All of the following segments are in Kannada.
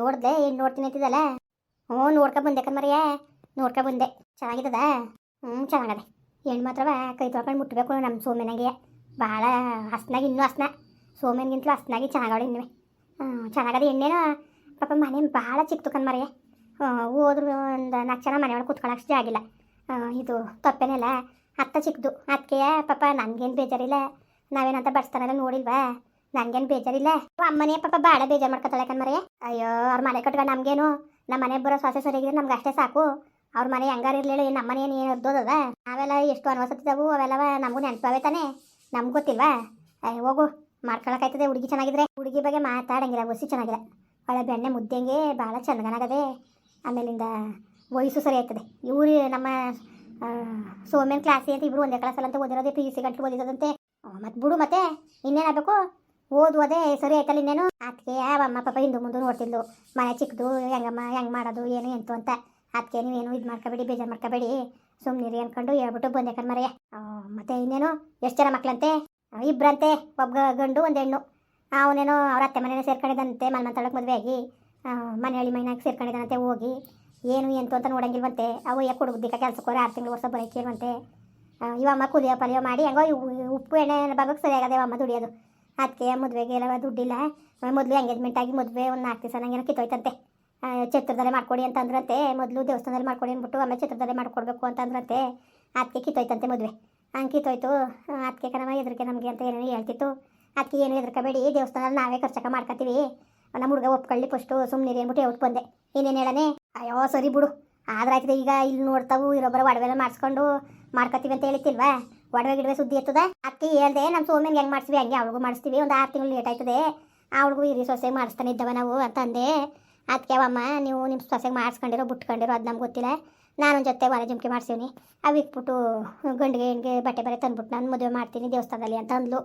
ನೋಡ್ದೆ ಏನು ನೋಡ್ತೀನಿ ಅಂತಿದ್ದಲ್ಲ? ಹ್ಞೂ, ನೋಡ್ಕೊ ಬಂದೆ ಕಣ್ಮರಿಯ. ನೋಡ್ಕೊ ಬಂದೆ. ಚೆನ್ನಾಗಿದ್ದದ? ಹ್ಞೂ, ಚೆನ್ನಾಗದೆ. ಹೆಣ್ಣು ಮಾತ್ರವ ಕೈ ತೊಳ್ಕೊಂಡು ಮುಟ್ಟಬೇಕು ನಮ್ಮ ಸೋಮೆನಾಗೆ ಭಾಳ ಹಸ್ನಾಗಿ, ಇನ್ನೂ ಹಸ್ನ. ಸೋಮೆನ್ಗಿಂತಲೂ ಹಸ್ನಾಗಿ ಚೆನ್ನಾಗಿ ಇನ್ನೂ ಹ್ಞೂ, ಚೆನ್ನಾಗದ ಎಣ್ಣೆನೋ ಪಾಪ ಮನೆ ಭಾಳ ಚಿಕ್ತು ಕಣ್ಮರಿಯ. ಹೋದ್ರು ಒಂದು ನಾಲ್ಕು ಜನ ಮನೆ ಒಳಗೆ ಕುತ್ಕೊಳ್ಳೋಕೆ ಜಾಗಿಲ್ಲ ಆಗಿಲ್ಲ ಇದು ತಪ್ಪೇನಲ್ಲ ಅತ್ತ ಚಿಕ್ಕದು ಅದಕ್ಕೆ ಪಾಪ ನನಗೇನು ಬೇಜಾರಿಲ್ಲ? ನಾವೇನಂತ ಬಡ್ಸ್ತಾನೆಲ್ಲ ನೋಡಿಲ್ವಾ? ನನಗೇನು ಬೇಜಾರಿಲ್ಲ. ಅಮ್ಮನೇ ಪಾಪ ಬಾಳ ಬೇಜಾರು ಮಾಡ್ಕೊತಾಳೆ ಕಣ್ಮರೆ ಅಯ್ಯೋ, ಅವ್ರ ಮನೆ ಕಟ್ಕೊಂಡು ನಮ್ಗೇನು. ನಮ್ಮ ಮನೆ ಬರೋ ಸೊಸೆ ಸರಿಗಿದ್ರೆ ನಮ್ಗೆ ಅಷ್ಟೇ ಸಾಕು. ಅವ್ರ ಮನೆ ಹೆಂಗಾರ ಇರಲಿಲ್ಲ ನಮ್ಮ ಮನೆ ಏನು ಅರ್ಧೋದದ ನಾವೆಲ್ಲ ಎಷ್ಟು ಅನ್ವಸತ್ತಿದ್ದಾವು ಅವೆಲ್ಲವ ನಮಗೂ ನೆನಪಾವೆ ತಾನೆ. ನಮ್ಗೆ ಗೊತ್ತಿಲ್ವಾ? ಅಯ್ಯ ಹೋಗು, ಮಾಡ್ಕೊಳಕಾಯ್ತದೆ, ಹುಡುಗಿ ಚೆನ್ನಾಗಿದ್ರೆ. ಹುಡುಗಿ ಬಗ್ಗೆ ಮಾತಾಡಂಗಿಲ್ಲ ಒಸಿ ಚೆನ್ನಾಗಿಲ್ಲ. ಒಳ್ಳೆ ಬೆಣ್ಣೆ ಮುದ್ದೆಂಗೆ ಭಾಳ ಚೆನ್ನಾಗನಾಗದೆ ಆಮೇಲಿಂದ ವಯಸ್ಸು ಸರಿ ಆಯ್ತದೆ. ಇವ್ರು ನಮ್ಮ ಸೋಮ್ಯನ್ ಕ್ಲಾಸಿ ಅಂತ ಇಬ್ಬರು ಒಂದೇ ಕ್ಲಾಸಲ್ಲಂತ ಓದಿರೋದೇ ಪಿ ಯು ಸಿ ಗಂಟು ಓದಿರೋದಂತೆ ಮತ್ತೆ ಬಿಡು ಮತ್ತೆ ಇನ್ನೇನಾಗಬೇಕು ಓದುವುದೇ ಸರಿ ಆಯ್ತಲ್ಲ ಇನ್ನೇನು? ಅದಕ್ಕೆ ಅಮ್ಮ ಪಾಪ ಹಿಂದೆ ಮುಂದೆ ನೋಡ್ತಿದ್ಲು. ಮನೆ ಚಿಕ್ಕದು, ಹೆಂಗಮ್ಮ, ಹೆಂಗೆ ಮಾಡೋದು, ಏನು ಎಂತು ಅಂತ. ಅದಕ್ಕೆ ನೀವೇನು ಇದು ಮಾಡ್ಕೋಬೇಡಿ, ಬೇಜಾರು ಮಾಡ್ಕೋಬೇಡಿ. ಸುಮ್ಮನಿರಿ ಅಂದ್ಕೊಂಡು ಹೇಳ್ಬಿಟ್ಟು ಬಂದೆ ಕಣ್ಮರೆಯ ಮತ್ತೆ ಇನ್ನೇನು? ಎಷ್ಟು ಜನ ಮಕ್ಳಂತೆ? ಇಬ್ಬರಂತೆ ಒಬ್ಬ ಗಂಡು, ಒಂದು ಹೆಣ್ಣು. ಅವನೇನೋ ಅವ್ರ ಅತ್ತೆ ಮನೇನ ಸೇರ್ಕೊಂಡಿದ್ದಂತೆ ಮನೆ ಮಂತಳಕ್ಕೆ ಮದುವೆ ಆಗಿ. ಮನೆಯಳ್ಳಿ ಮೈನಾಗ ಸೇರ್ಕೊಂಡಿದ್ದಾನಂತೆ ಹೋಗಿ. ಏನು ಎಂತು ಅಂತ ನೋಡಂಗಿಲ್ವಂತೆ. ಅವು ಯಾಕೆ ಹುಡುಗದಿಕ್ಕ ಕೆಲ್ಸಕ್ಕೆ ಆರು ತಿಂಗಳು ವರ್ಷ ಬರೋಕೆ ಇರುವಂತೆ ಇವಮ್ಮ ಕುದಿಯೋ ಪಲಿಯೋ ಮಾಡಿ, ಹೆಂಗೋ ಉಪ್ಪು ಎಣ್ಣೆ ಭಾಗಕ್ಕೆ ಸರಿಯಾಗದೆ ಅಮ್ಮ ದುಡಿಯೋದು. ಅದಕ್ಕೆ ಮದುವೆಗೆ ಎಲ್ಲ ದುಡ್ಡಿಲ್ಲ. ಮೊದಲು ಎಂಗೇಜ್ಮೆಂಟ್ ಆಗಿ ಮದುವೆ ಒಂದು ನಾಲ್ಕು ದಿವಸ ಏನಕ್ಕೆ ಕಿತ್ತೋಯ್ತಂತೆ. ಚಿತ್ರದಲ್ಲೇ ಮಾಡ್ಕೊಡಿ ಅಂತ ಅಂದ್ರಂತೆ ಮೊದಲು ದೇವಸ್ಥಾನದಲ್ಲಿ ಮಾಡ್ಕೊಡಿ ಅಂದ್ಬಿಟ್ಟು ಆಮೇಲೆ ಛತ್ರದಲ್ಲೇ ಮಾಡ್ಕೊಡ್ಬೇಕು ಅಂತ ಅಂದ್ರಂತೆ ಅದಕ್ಕೆ ಕಿತ್ತೋಯ್ತಂತೆ ಮದುವೆ. ಹಂಗೆ ಕಿತ್ತೋಯ್ತು. ಅದಕ್ಕೆ ಕಣವ ಎದ್ರಿಕೆ ನಮಗೆ ಅಂತ ಏನೇನು ಹೇಳ್ತಿತ್ತು. ಅದಕ್ಕೆ ಏನು ಎದ್ರಕಬೇಡಿ, ದೇವಸ್ಥಾನದಲ್ಲಿ ನಾವೇ ಖರ್ಚಕ ಮಾಡ್ಕೊತೀವಿ ನಮ್ಮ ಹುಡುಗ ಒಪ್ಕೊಳ್ಳಿ ಫಸ್ಟು ಸುಮ್ಮನೆ ಅಂದ್ಬಿಟ್ಟು ಹೇಳ್ಬಿಟ್ಟು ಬಂದೆ. ಇನ್ನೇನು ಹೇಳನೆ? ಅಯ್ಯೋ, ಸರಿ ಬಿಡು. ಆದ್ರಾಯ್ತದೆ ಈಗ ಇಲ್ಲಿ ನೋಡ್ತಾವು ಇರೊಬ್ಬರ ಒಡವೆಲ್ಲ ಮಾಡಿಸ್ಕೊಂಡು ಮಾಡ್ಕೊತೀವಿ ಅಂತ ಹೇಳಿತಿಲ್ವಾ ಒಡವೆ ಗಿಡವೆ ಸುದ್ದಿ ಇರ್ತದೆ. ಅಕ್ಕಿ ಹೇಳ್ದೆ ನಮ್ಮ ಸೋಮೇನ್ ಹೆಂಗೆ ಮಾಡ್ತೀವಿ ಹಂಗೆ ಅವಳಿಗೂ ಮಾಡಿಸ್ತೀವಿ. ಒಂದು ಆರು ತಿಂಗಳು ಲೇಟ್ ಆಯ್ತದೆ. ಅವಳಿಗೂ ಹಿರಿ ಸೊಸೆಗೆ ಮಾಡಿಸ್ತಾನೆ ಇದ್ದವ ನಾವು ಅಂತಂದೆ ಅದಕ್ಕೆ ಅವಮ್ಮ ನೀವು ನಿಮ್ಮ ಸೊಸೆಗೆ ಮಾಡಿಸ್ಕೊಂಡಿರೋ ಬಿಟ್ಕೊಂಡಿರೋ ಅದು ನಮ್ಗೆ ಗೊತ್ತಿಲ್ಲ. ನಾನೊಂದು ಜೊತೆ ಒಲೆ ಜುಮ್ಕೆ ಮಾಡ್ಸೀನಿ ಅವು ಇಟ್ಬಿಟ್ಟು ಗಂಡಿಗೆ ಹೆಂಗೆ ಬಟ್ಟೆ ಬರೆ ತಂದ್ಬಿಟ್ಟು ನಾನು ಮದುವೆ ಮಾಡ್ತೀನಿ ದೇವಸ್ಥಾನದಲ್ಲಿ ಅಂತ ಅಂದ್ಲು.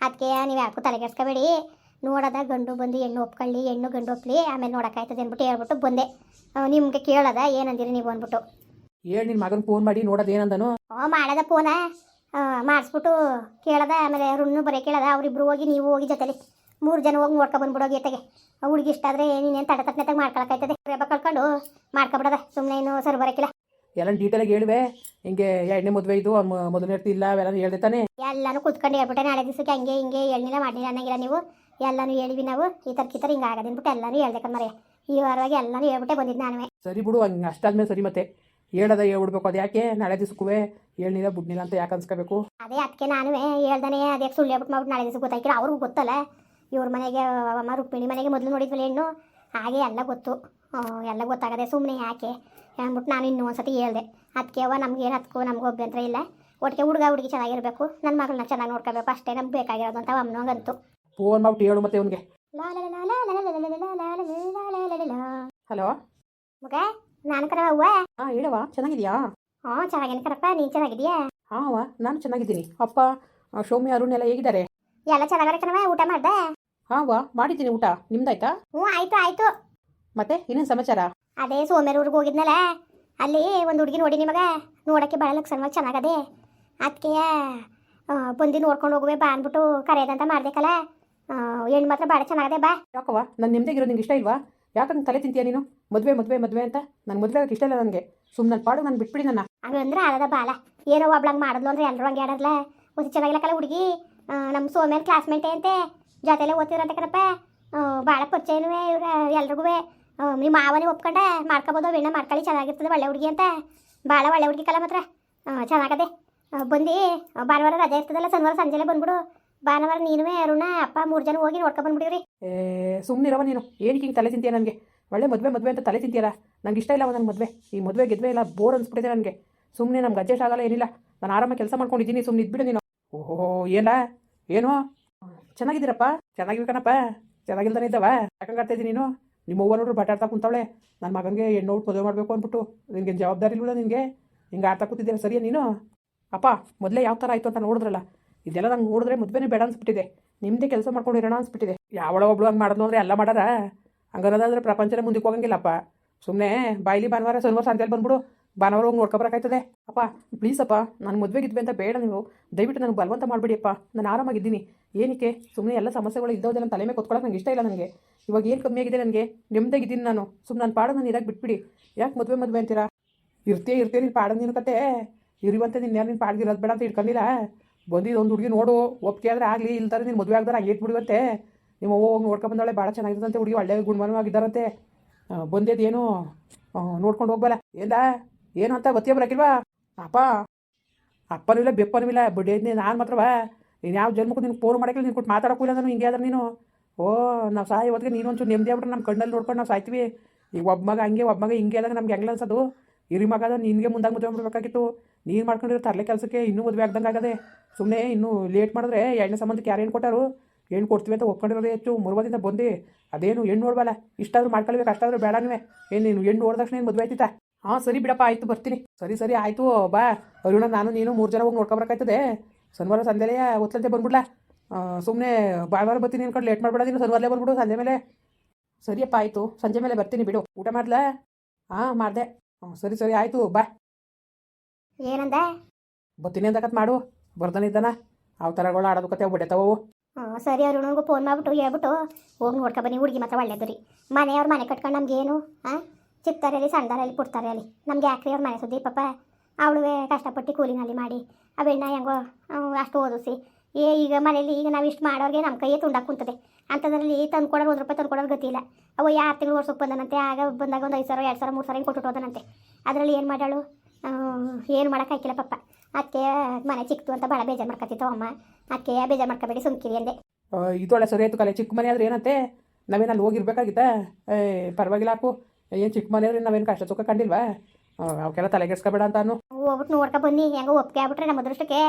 ಅದಕ್ಕೆ ನೀವು ಯಾಕೂ ತಲೆಗೆಡ್ಸ್ಕೊಬೇಡಿ ನೋಡೋದ ಗಂಡು ಬಂದು ಹೆಣ್ಣು ಒಪ್ಕೊಳ್ಳಿ ಹೆಣ್ಣು ಗಂಡು ಒಪ್ಲಿ ಆಮೇಲೆ ನೋಡೋಕ್ಕಾಯ್ತದೆ ಅಂದ್ಬಿಟ್ಟು ಹೇಳ್ಬಿಟ್ಟು ಬಂದೆ. ನಿಮ್ಗೆ ಕೇಳೋದ ಏನಂದಿರಿ ನೀವು ಅಂದ್ಬಿಟ್ಟು. ಹೇಳಿ ನಿನ್ನ ಮಗನ ಫೋನ್ ಮಾಡಿ ನೋಡೋದು ಏನಂದನು? ಓ ಮಾಡದ ಫೋನ ಮಾಡಿಸ್ಬಿಟ್ಟು ಕೇಳದ ಆಮೇಲೆ ರುಣ್ಣು ಬರೀ ಕೇಳದ ಅವರಿಬ್ರು ಹೋಗಿ ನೀವು ಹೋಗಿ ಜೊತೆಲಿ ಮೂರು ಜನ ಹೋಗಿ ನೋಡ್ಕೊ ಬಂದ್ಬಿಡೋ ಗೀತೆಗೆ ಹುಡುಗಿ ಇಷ್ಟ ಆದರೆ ನೀನೇನು ತಡೆ ತಟ್ಟನೆತಾಗ ಮಾಡ್ಕೊಳಕಾಯ್ತದೆ ರೇಬ ಕಳ್ಕೊಂಡು ಮಾಡ್ಕೊಬಿಡದ ಸುಮ್ಮನೆ ಏನು ಸರ್ ಬರೋಕಿಲ್ಲ. ಎಲ್ಲ ಡೀಟೇಲಾಗಿ ಹೇಳುವೆ. ಹಿಂಗೆ ಎರಡನೇ ಮದುವೆ ಇದು ಮೊದಲು ಮೊದಲನೇ ಇರ್ತಿ ಇಲ್ಲ ಅವೆಲ್ಲ ಹೇಳ್ದೆ ತಾನೆ. ಎಲ್ಲಾನು ಕುತ್ಕೊಂಡು ಹೇಳ್ಬಿಟ್ಟೆ ನಾಳೆ ದಿವಸಕ್ಕೆ ಹಂಗೆ ಹಿಂಗೆ ಹೇಳಿಲ್ಲ ಮಾಡಿಲ್ಲ ಅನ್ನಂಗಿಲ್ಲ ನೀವು. ಎಲ್ಲಾನು ಹೇಳಿವಿ ನಾವು. ಈ ಥರ ಕಿತ್ತರ ಹಿಂಗೆ ಆಗದೆ ಅಂದ್ಬಿಟ್ಟು ಎಲ್ಲಾನು ಹೇಳ್ಬೇಕಂದ್ರೆ ಕಣ್ಮರೆ ಈ ವಾರವಾಗಿ ಎಲ್ಲಾನು ಹೇಳ್ಬಿಟ್ಟೆ ಬಂದಿದ್ದು ನಾನುವೆ. ಸರಿ ಬಿಡು ಹಂಗೆ ಅಷ್ಟಾದ್ಮೇಲೆ ಸರಿ ಮತ್ತೆ. ಹೇಳದ ಹೇಳ್ಬಿಡ್ಬೇಕು. ಅದು ಯಾಕೆ? ನಾಳೆ ದಿವ್ಸಕ್ಕೂ ಹೇಳ್ನಿಲ್ಲ ಬಿಡ್ನಿಲ್ಲ ಅಂತ ಯಾಕೆ ಅನ್ಸ್ಕೋಬೇಕು? ಅದೇ ಅದಕ್ಕೆ ನಾನು ಹೇಳ್ದಾನೆ ಅದೇ ಸುಳ್ಳು ಹೇಳ್ಬಿಟ್ಟು ಮಾಡ್ಬಿಟ್ಟು ನಾಳೆ ದಿವಸ ಗೊತ್ತಾಯ್ಕಿರ ಅವ್ರಿಗೂ ಗೊತ್ತಲ್ಲ. ಇವ್ರ ಮನೆಗೆ ಅಮ್ಮ ರುಕ್ಮಿಣಿ ಮನೆಗೆ ಮೊದಲು ನೋಡಿದ್ಮೇಲೆ ಹೆಣ್ಣು? ಹಾಗೆ ಎಲ್ಲ ಗೊತ್ತು. ಎಲ್ಲ ಗೊತ್ತಾಗದೆ ಸುಮ್ಮನೆ ಯಾಕೆ? ಅಂದ್ಬಿಟ್ಟು ನಾನು ಇನ್ನೂ ಒಂದ್ಸತಿ ಹೇಳ್ದೆ. ಅದಕ್ಕೆ ಅವ ನಮ್ಗೇನು ಹತ್ಕೋ ನಮ್ಗೆ ಅಭ್ಯಂತರ ಇಲ್ಲ. ಒಟ್ಟಿಗೆ ಹುಡುಗ ಹುಡುಗಿ ಚೆನ್ನಾಗಿರಬೇಕು. ನನ್ನ ಮಗಳನ್ನ ಚೆನ್ನಾಗಿ ನೋಡ್ಕೋಬೇಕು. ಅಷ್ಟೇ ನಮ್ಗೆ ಬೇಕಾಗಿರೋದು ಅಂತ ಅಮ್ಮನಂಗಂತು ಫೋನ್ ಮಾಡ್ಬಿಟ್ಟು ಹೇಳು ಮತ್ತೆ ಅವನಿಗೆ ಹಲೋ? ಮಗ? ನಾನು ಕರವ ಅವ್ವ. ಹಾಂ ಹೇಳವ ಚೆನ್ನಾಗಿದ್ಯಾ? ಹಾಂ ಚೆನ್ನಾಗೇನು ಕರಪ್ಪ ನೀನು ಚೆನ್ನಾಗಿದ್ಯಾ? ಹಾಂ ಅವ್ವ ನಾನು ಚೆನ್ನಾಗಿದ್ದೀನಿ. ಅಪ್ಪ ಆ, ಸೌಮ್ಯ ಅರುಣ್ ಎಲ್ಲ ಹೇಗಿದ್ದಾರೆ? ಎಲ್ಲ ಚೆನ್ನಾಗಾರೆ ಕಣವ ಊಟ ಮಾಡ್ದೆ? ಹಾಂ ಅವ್ವ ಮಾಡಿದ್ದೀನಿ ಊಟ. ನಿಮ್ದಾಯ್ತಾ? ಹ್ಞೂ ಆಯ್ತು ಆಯ್ತು. ಮತ್ತೆ ಇನ್ನೇನು ಸಮಾಚಾರ? ಅದೇ ಸೋಮೇರೂರ್ಗೆ ಹೋಗಿದ್ನಲ್ಲ. ಅಲ್ಲಿ ಒಂದು ಹುಡುಗಿ ನೋಡಿ ನಿಮಗ. ನೋಡೋಕ್ಕೆ ಭಾಳ ಲಕ್ಷಣವಾಗಿ ಚೆನ್ನಾಗದೆ. ಅದಕ್ಕೆ ಬಂದು ನೋಡ್ಕೊಂಡು ಹೋಗುವೆ ಬಾ ಅಂದ್ಬಿಟ್ಟು ಕರೆಯದಂತ ಮಾಡ್ಬೇಕಲ್ಲ ಹೆಣ್ಣು ಮಾತ್ರ ಭಾಳ ಚೆನ್ನಾಗದೆ ಬಾ. ಯಾಕವ್ವ ನಾನು ನಿಮ್ದಾಗಿರೋ ನಿಂಗೆ ಇಷ್ಟ ಇಲ್ವಾ? ಯಾಕೆ ನಂಗೆ ತಲೆ ತಿಂತೀಯ ನೀನು? ಮದುವೆ ಮದುವೆ ಮದುವೆ ಅಂತ? ನನ್ನ ಮದುವೆ ಆಗಕ್ಕೆ ಇಷ್ಟ ಇಲ್ಲ ನನಗೆ. ಸುಮ್ಮನೆ ಪಾಡು, ನಾನು ಬಿಟ್ಬಿಡಿ ನನ್ನ. ಹಂಗಂದ್ರೆ ಆಲದ ಬಾಲ. ಏನೋ ಒಬ್ಳಂಗೆ ಮಾಡಿದ್ಲು ಅಂದ್ರೆ ಎಲ್ಲರೂ ಹಂಗೆ ಆಡದ್ಲ. ಚೆನ್ನಾಗಿಲ್ಲ ಚೆನ್ನಾಗಿಲ್ಲಕಲ್ಲ ಹುಡುಗಿ. ನಮ್ಮ ಸೋಮೇಲೆ ಕ್ಲಾಸ್ಮೇಟೇ ಅಂತೆ. ಜೊತೆಲೆ ಅಂತ ಕಣಪ್ಪ. ಭಾಳ ಪರಿಚಯನೂ ಇವ್ರ ಎಲ್ರಿಗೂ ನಿಮ್ಮ ಮಾವನೇ ಒಪ್ಕೊಂಡೆ. ಮಾಡ್ಕೊಬೋದು ವಿಣ್ಣ ಮಾಡ್ಕೊಳ್ಳಿ, ಚೆನ್ನಾಗಿರ್ತದೆ ಒಳ್ಳೆ ಹುಡುಗಿ ಅಂತ. ಭಾಳ ಒಳ್ಳೆ ಹುಡುಗಿ ಕಲ ಮಾತ್ರ. ಚೆನ್ನಾಗದೆ. ಬಂದು. ಭಾನುವಾರ ರಜೆ ಇರ್ತದಲ್ಲ, ಶನಿವಾರ ಸಂಜೆಲೆ ಬಂದ್ಬಿಡು. ಭಾನುವಾರ ನೀನುವೇ ಅರುಣ, ಅಪ್ಪ ಮೂರು ಜನ ಹೋಗಿ ನೋಡ್ಕೊ ಬಂದ್ಬಿಡಿವ್ರಿ. ಏ ಸುಮ್ಮನಿರವ ನೀನು. ಏನಕ್ಕೆ ಹಿಂಗೆ ತಲೆ ತಿಂತೀಯ ನನಗೆ? ಒಳ್ಳೆ ಮದುವೆ ಮದುವೆ ಅಂತ ತಲೆ ತಿಂತೀಯಲ್ಲ? ನಂಗೆ ಇಷ್ಟ ಇಲ್ಲ ನನ್ನ ಮದುವೆ. ಈ ಮದುವೆ, ಗೆದ್ವೆ ಇಲ್ಲ ಬೋರ್ ಅನ್ಸ್ಬಿಟ್ಟಿದೆ ನನಗೆ. ಸುಮ್ಮನೆ ನಮ್ಗೆ ಅಡ್ಜಸ್ಟ್ ಆಗಲ್ಲ ಏನಿಲ್ಲ. ನಾನು ಆರಾಮಾಗಿ ಕೆಲಸ ಮಾಡ್ಕೊಂಡಿದ್ದೀನಿ ಸುಮ್ಮನೆ ಇದ್ಬಿಡು ನೀನು. ಓಹೋ ಏನ ಏನು? ಚೆನ್ನಾಗಿದ್ದೀರಪ್ಪ? ಚೆನ್ನಾಗಿರ್ಕಣಪ್ಪ ಚೆನ್ನಾಗಿಲ್ದಾನೆ ಇದ್ದಾವ. ಯಾಕಂಗೆ ಇದ್ದೀನಿ ನೀನು. ನಿಮ್ಮ ಅವ್ವ ನೋಡ್ರು ಬಟಾಡ್ತಾ ಕುಂತವಳೆ. ನನ್ನ ಮಗನಿಗೆ ಹೆಣ್ಣು ಹುಟ್ಟು ಮದುವೆ ಮಾಡಬೇಕು ಅಂದ್ಬಿಟ್ಟು. ನಿನಗೆ ಜವಾಬ್ದಾರಿ ಇಲ್ವಲ್ಲ ನಿನಗೆ? ಹಿಂಗೆ ಆಡ್ತಾ ಕೂತಿದ್ದೀರ ಸರಿಯಾ ನೀನು? ಅಪ್ಪ, ಮೊದಲೇ ಯಾವ ಥರ ಆಯಿತು ಅಂತ ನೋಡಿದ್ರಲ್ಲ. ಇದೆಲ್ಲ ನಂಗೆ ನೋಡಿದ್ರೆ ಮದುವೆನೇ ಬೇಡ ಅನ್ಸ್ಬಿಟ್ಟಿದೆ. ನಿಮ್ಮದೇ ಕೆಲಸ ಮಾಡ್ಕೊಂಡಿರೋಣ ಅನ್ಸ್ಬಿಟ್ಟಿದೆ. ಯಾವಳೋ ಒಬ್ಳು ಹಂಗೆ ಮಾಡಿದ್ಲು ಅಂದರೆ ಎಲ್ಲ ಮಾಡಾರ? ಹಂಗನ್ನೋದಾದ್ರೆ ಪ್ರಪಂಚನೇ ಮುಂದಕ್ಕೆ ಹೋಗಂಗಿಲ್ಲಪ್ಪ. ಸುಮ್ಮನೆ ಬಾಯ್ಲಿ ಭಾನುವಾರ ಶನಿವಾರ ಸಂತೆಯಲ್ಲಿ ಬಂದ್ಬಿಡು. ಭಾನುವಾರ ಹೋಗಿ ನೋಡ್ಕೊಬರಕಾಯ್ತದೆ ಅಪ್ಪ ಪ್ಲೀಸ್ ಅಪ್ಪ, ನಾನು ಮದುವೆಗಿದ್ವಿ ಅಂತ ಬೇಡ ನೀವು. ದಯವಿಟ್ಟು ನನಗೆ ಬಲವಂತ ಮಾಡಬೇಡಿಯಪ್ಪ. ನಾನು ಆರಾಮಾಗಿದ್ದೀನಿ. ಏನಕ್ಕೆ? ಸುಮ್ಮನೆ ಎಲ್ಲ ಸಮಸ್ಯೆಗಳು ಇದ್ದೋದೆ ನನ್ನ ತಲೆ ಮೇಲೆ ಕೊತ್ಕೊಳ್ಳೋಕೆ ನಂಗೆ ಇಷ್ಟ ಇಲ್ಲ ನನಗೆ. ಇವಾಗ ಏನು ಕಮ್ಮಿ ಆಗಿದೆ ನನಗೆ? ನೆಮ್ಮದಿಗಿದ್ದೀನಿ ನಾನು. ಸುಮ್ಮನೆ ನಾನು ಪಾಡ ನಾನು ಇರಾಕ್ ಬಿಟ್ಬಿಡಿ. ಯಾಕೆ ಮದುವೆ ಮದುವೆ ಅಂತೀರಾ? ಇರ್ತೀಯ ಇರ್ತೀಯ ನೀನು ಪಾಡ ನಿನ್ನ ಕತೆ. ಇರುವಂತೆ ನಿನ್ನ ಯಾರು ನೀನು ಪಾಡ್ದಿರೋದು ಬೇಡ ಅಂತ ಇಟ್ಕೊಂಡಿಲ್ಲ. ಬಂದಿದ್ದು ಒಂದು ಹುಡುಗಿ ನೋಡು, ಒಪ್ಪಿಗೆ ಆದರೆ ಆಗಲಿ, ಇಲ್ದಾರೆ ನೀನು ಮದುವೆ ಆಗ್ದಾರೆ, ಹಂಗೆ ಇಟ್ಬಿಡುವಂತೆ ನಿಮ್ಮ ಅವ್ವ ಹೋಗಿ ನೋಡ್ಕೊಂಡು ಬಂದಾಳೆ ಭಾಳ ಚೆನ್ನಾಗಿದ್ದಂತೆ ಹುಡುಗಿ, ಒಳ್ಳೆ ಗುಣಮಾನವಾಗಿದ್ದಾರಂತೆ ಬಂದಿದ್ದು ಏನು? ನೋಡ್ಕೊಂಡು ಹೋಗ್ಬಲ್ಲ ಏನ ಏನು ಅಂತ ಗೊತ್ತೇ ಬರಕಿಲ್ವಾ? ಅಪ್ಪ, ಅಪ್ಪನೂ ಇಲ್ಲ, ಬೆಪ್ಪನೂ ಇಲ್ಲ. ಬಡ್ಡಿ ನಾನು ಮಾತ್ರವಾ ನೀನು ಯಾವ ಜನ್ಮಕ್ಕೂ ನಿನ್ಗೆ ಫೋನ್ ಮಾಡೋಕ್ಕಿಲ್ಲ, ನೀನು ಕೊಟ್ಟು ಮಾತಾಡೋಕ್ಕೂ ಇಲ್ಲ ನಾನು, ಹಿಂಗೆ ಆದ್ರೆ ನೀನು. ಓ, ನಾವು ಸಾಯಿ ಹೊತ್ತಿಗೆ ನೀನು ಒಂಚೂರು ನೆಮ್ಮದಿ ಆಗ್ಬಿಟ್ರೆ ನಮ್ಮ ಕಣ್ಣಲ್ಲಿ ನೋಡ್ಕೊಂಡು ನಾವು ಸಾಯ್ತೀವಿ. ಈಗ ಒಬ್ಬ ಮಗ ಹಂಗೆ, ಒಬ್ಬ ಮಗ ಹಿಂಗೆ ಆದಾಗ ನಮ್ಗೆ ಹೆಂಗ್ಲ ಅನ್ಸೋದು? ಹಿರಿ ಮಗ, ಅದ ನಿನಗೆ ಮುಂದಾಗ ಮದುವೆ ಮಾಡ್ಬೇಕಾಗಿತ್ತು. ನೀನು ಮಾಡ್ಕೊಂಡಿರೋ ತರಲೆ ಕೆಲಸಕ್ಕೆ ಇನ್ನೂ ಮದುವೆ ಆಗ್ದಂಗೆ ಆಗದೆ. ಸುಮ್ಮನೆ ಇನ್ನೂ ಲೇಟ್ ಮಾಡಿದ್ರೆ ಎಣ್ಣೆ ಸಂಬಂಧಕ್ಕೆ ಯಾರು ಏನು ಕೊಟ್ಟಾರು? ಏನು ಕೊಡ್ತೀವಿ ಅಂತ ಒಪ್ಕೊಂಡಿರೋದೇ ಹೆಚ್ಚು. ಮುರುವದಿಂದ ಬಂದು. ಅದೇನು ಹೆಣ್ಣು ನೋಡ್ಬಲ್ಲ ಇಷ್ಟಾದರೂ ಮಾಡ್ಕೊಳ್ಬೇಕು, ಅಷ್ಟಾದರೂ ಬೇಡ ನೀವೇ. ಏನು ನೀನು ಹೆಣ್ಣು ನೋಡಿದ ತಕ್ಷಣ ಏನು ಮದುವೆ ಆಯ್ತಿತ್ತ? ಹಾಂ, ಸರಿ ಬಿಡಪ್ಪ, ಆಯಿತು, ಬರ್ತೀನಿ. ಸರಿ ಸರಿ, ಆಯಿತು, ಬಾ. ಅರುಣ, ನಾನು, ನೀನು ಮೂರು ಜನ ಹೋಗಿ ನೋಡ್ಕೊಬರಕಾಯ್ತದೆ ಶನಿವಾರ, ಸಂಜೆಲೇ ಒತ್ತಲಂತೆ ಬಂದ್ಬಿಡ್ಲ. ಸುಮ್ಮನೆ ಭಾನುವಾರ ಬರ್ತೀನಿ ಅನ್ಕೊಂಡು ಲೇಟ್ ಮಾಡಬೇಡ ನೀನು. ಶನಿವಾರಲೇ ಬಂದ್ಬಿಡು, ಸಂಜೆ ಮೇಲೆ. ಸರಿಯಪ್ಪ, ಆಯಿತು. ಸಂಜೆ ಮೇಲೆ ಬರ್ತೀನಿ, ಬಿಡು. ಊಟ ಮಾಡ್ಲಾ? ಹಾಂ, ಮಾಡಿದೆ. ಹ್ಞೂ ಸರಿ ಸರಿ ಆಯಿತು ಬಾ. ಏನಂದ? ಬರ್ತೀನಿ ಅಂತಕತ್ ಮಾಡು ಬರ್ತಾನೆ ಇದ್ದಾನ ಅವು ಥರಗಳು ಆಡೋದು ಕತೆ ಹ್ಞೂ ಸರಿ ಅವ್ರು ನನಗೂ ಫೋನ್ ಮಾಡ್ಬಿಟ್ಟು ಹೇಳ್ಬಿಟ್ಟು ಹೋಗಿ ನೋಡ್ಕೊ ಬನ್ನಿ ಹುಡುಗಿ ಮಾತ್ರ ಒಳ್ಳೇದು ರೀ. ಮನೆಯವ್ರ ಮನೆ ಕಟ್ಕೊಂಡು ನಮ್ಗೇನು ಹಾಂ ಚಿಕ್ಕದಾರಲ್ಲಿ ಸಣ್ಣದಾರಲ್ಲಿ ಪುಡ್ತಾರಲ್ಲಿ ನಮ್ಗೆ ಯಾಕ್ರಿ ಅವ್ರ ಮನೆ ಸುದ್ದಿ ಪಾಪ? ಅವಳುವೆ ಕಷ್ಟಪಟ್ಟು ಕೂಲಿನಲ್ಲಿ ಮಾಡಿ ಆ ಬೆಣ್ಣ ಹೆಂಗೋ ಅಷ್ಟು ಓದಿಸಿ ಏ ಈಗ ಮನೇಲಿ ಈಗ ನಾವು ಇಷ್ಟು ಮಾಡೋರಿಗೆ ನಮ್ಮ ಕೈಯೇ ತುಂಡಾಕ್ ಕುಂತದೆ. ಅಂಥದ್ರಲ್ಲಿ ತಂದು ಕೊಡೋರು ಒಂದು ರೂಪಾಯಿ ತಂದು ಕೊಡೋರು ಗತಿ ಇಲ್ಲ. ಅವ ಯಾರು ತಿಂಗಳು ವರ್ಷಕ್ಕೆ ಬಂದನಂತೆ? ಆಗ ಬಂದಾಗ ಒಂದು ಐದು ಸಾವಿರ ಎರಡು ಸಾವಿರ ಮೂರು ಸಾವಿರ ಹಿಂಗೆ ಕೊಟ್ಟು ಹೋದನಂತೆ. ಅದರಲ್ಲಿ ಏನು ಮಾಡಾಳು ಏನು ಮಾಡೋಕ್ಕಾಗಿಲ್ಲ ಪಪ್ಪ ಅದಕ್ಕೆ ಮನೆ ಚಿಕ್ತು ಅಂತ ಭಾಳ ಬೇಜಾರು ಮಾಡ್ಕೊತಿತ್ತು ಅಮ್ಮ. ಅದಕ್ಕೆ ಬೇಜಾರು ಮಾಡ್ಕೋಬೇಡಿ ಸುಮ್ಕಿರಿ ಅಂದೆ. ಇದೊಳ್ಳೆ ಸರಿ ಆಯ್ತು ಕಲೆ. ಚಿಕ್ಕ ಮನೆ ಆದ್ರೆ ಏನಂತೆ? ನಾವೇನು ಅಲ್ಲಿ ಹೋಗಿರ್ಬೇಕಾಗಿತ್ತ? ಏ ಪರವಾಗಿಲ್ಲ ಹಾಕು. ಏನು ಚಿಕ್ಕ ಮನೆ ಆದ್ರೆ ನಾವೇನು ಕಷ್ಟ ಸುಖ ಕಂಡಿಲ್ವಾ? ಅವಕ್ಕೆಲ್ಲ ತಲೆಗೆಡ್ಸ್ಕೊಬೇಡ ಅಂತ ಅನ್ನು ಹೋಗ್ಬಿಟ್ಟು ನೋಡ್ಕೊ ಬನ್ನಿ. ಹೆಂಗೋ ಒಪ್ಪಿಗೆ ಆಗ್ಬಿಟ್ರೆ ನಮ್ಮ ಅದೃಷ್ಟಕ್ಕೆ.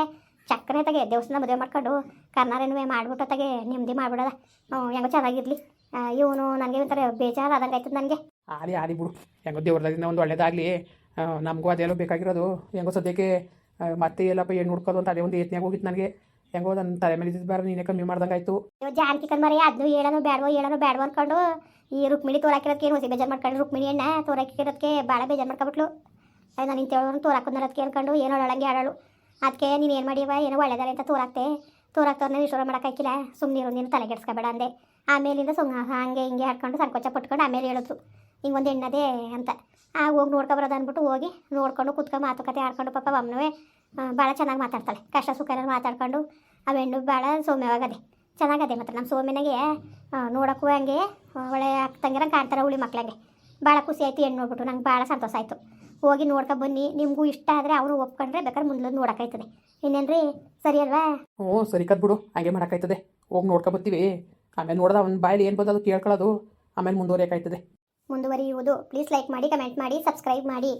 ಚಕ್ಕನೆ ತಗೆ ದೇವಸ್ಥಾನ ಮದುವೆ ಮಾಡ್ಕೊಂಡು ಕರ್ನಾರೇನುವೆ ಮಾಡ್ಬಿಟ್ಟು ತಗೆ ನೆಮ್ಮದಿ ಮಾಡ್ಬಿಡದ. ಹೆಂಗೋ ಚೆನ್ನಾಗಿರ್ಲಿ. ಇವನು ನನಗೆ ಒಂಥರ ಬೇಜಾರು ಆದಂಗೆ ಆಯ್ತದ ನನಗೆ. ಆರಿ ಆಲಿ ಬಿಡು. ಹೆಂಗೋ ದೇವ್ರದಿಂದ ಒಂದು ಒಳ್ಳೇದಾಗಲಿ. ನಮಗೂ ಅದೆಲ್ಲೋ ಬೇಕಾಗಿರೋದು. ಹೆಂಗೋ ಸದ್ಯಕ್ಕೆ ಮತ್ತೆ ಎಲ್ಲಪ್ಪ ಏನು ಹುಡ್ಕೋದು ಅಂತ ಅದೇ ಒಂದು ಏತ್ನಾಗ ಹೋಗಿತ್ತು ನನಗೆ. ಹೆಂಗೋ ನನ್ನ ತಲೆ ಮೇಲೆ ಇದ್ದಿದ್ದು ಬೇರೆ ನೀನೇ ಕಮ್ಮಿ ಮಾಡ್ದಂಗೆ ಆಯಿತು ಇವಾಗ ಜಾನಕಿ ಕಣ್ಮರಿ ಅದನ್ನು ಹೇಳೋನು ಬೇಡವೋ ಹೇಳೋನು ಬೇಡವೋ ಅನ್ಕೊಂಡು ಈ ರುಕ್ಮಿಣಿ ತೋರಾಕಿರೋದಕ್ಕೆ ಏನು ಹೊಸಿ ಬೇಜಾರು ಮಾಡ್ಕೊಂಡು ರುಕ್ಮಿಣಿ ಎಣ್ಣೆ ತೋರಾಕಿರೋದಕ್ಕೆ ಭಾಳ ಬೇಜಾರು ಮಾಡ್ಕೊಬಿಟ್ಲು. ನಾನು ಇಂಥವ್ರನ್ನ ತೋರಾಕೊಂಡ್ರದಕ್ಕೆ ಅನ್ಕೊಂಡು ಏನು ಹೇಳೋಳಂಗೆ ಆಡೋಳು. ಅದಕ್ಕೆ ನೀನು ಏನು ಮಾಡಿವ ಏನೋ ಒಳ್ಳೆದಾರೆ ಅಂತ ತೋರಾಕ್ತೆ ತೋರಾಕ್ತವ್ರನ್ನ ವಿಶ್ವಾಸ ಮಾಡೋಕ್ಕಾಗಿಲ್ಲ ಸುಮ್ಮನಿರು ನೀನು ತಲೆಗೆಡ್ಸ್ಕೊಬೇಡ ಅಂದೆ. ಆಮೇಲಿಂದ ಸುಮ್ಮ ಹಾಗೆ ಹಿಂಗೆ ಹಾಡ್ಕೊಂಡು ಸಂಕೋಚ ಪಟ್ಕೊಂಡು ಆಮೇಲೆ ಹೇಳಿದ್ರು. ಹಿಂಗೊಂದು ಹೆಣ್ಣದೇ ಅಂತ. ಆ, ಹೋಗಿ ನೋಡ್ಕೊಬರೋದು ಅಂದ್ಬಿಟ್ಟು ಹೋಗಿ ನೋಡ್ಕೊಂಡು ಕುತ್ಕೊಂಡು ಮಾತುಕತೆ ಆಡ್ಕೊಂಡು ಪಾಪ ಒಮ್ಮನವೇ ಭಾಳ ಚೆನ್ನಾಗಿ ಮಾತಾಡ್ತಾಳೆ. ಕಷ್ಟ ಸುಖ ಮಾತಾಡ್ಕೊಂಡು ಆ ಹೆಣ್ಣು ಭಾಳ ಸೌಮ್ಯವಾಗದೆ. ಚೆನ್ನಾಗದೆ ಮತ್ತು ನಮ್ಮ ಸೋಮಿನಾಗೆ ನೋಡೋಕ್ಕೂ ಹಂಗೆ ಒಳ್ಳೆ ತಂಗಿರಂಗೆ ಕಾಣ್ತಾರೆ ಹುಳಿ ಮಕ್ಳಂಗೆ. ಭಾಳ ಖುಷಿ ಆಯಿತು ಹೆಣ್ಣು ನೋಡ್ಬಿಟ್ಟು. ನಂಗೆ ಭಾಳ ಸಂತೋಷ ಆಯಿತು. ಹೋಗಿ ನೋಡ್ಕೊ ಬನ್ನಿ. ನಿಮಗೂ ಇಷ್ಟ ಆದರೆ ಅವರು ಒಪ್ಕೊಂಡ್ರೆ ಬೇಕಾದ್ರೆ ಮುಂದೆ ನೋಡೋಕ್ಕಾಯ್ತದೆ. ಇನ್ನೇನ್ರಿ? ಸರಿ ಅಲ್ವಾ? ಹ್ಞೂ ಸರಿ ಕದ್ ಬಿಡು. ಹಂಗೆ ಮಾಡೋಕ್ಕಾಯ್ತದೆ. ಹೋಗಿ ನೋಡ್ಕೊ ಬರ್ತೀವಿ. ಆಮೇಲೆ ನೋಡದ ಅವ್ನ ಬಾಯಲ್ಲಿ ಏನು ಬಂದದು ಕೇಳ್ಕೊಳ್ಳೋದು. ಆಮೇಲೆ ಮುಂದುವರಿಯೋಕ್ಕಾಯ್ತದೆ. ಮುಂದುವರಿಯುವುದು. ಪ್ಲೀಸ್ ಲೈಕ್ ಮಾಡಿ ಕಮೆಂಟ್ ಮಾಡಿ ಸಬ್ಸ್ಕ್ರೈಬ್ ಮಾಡಿ.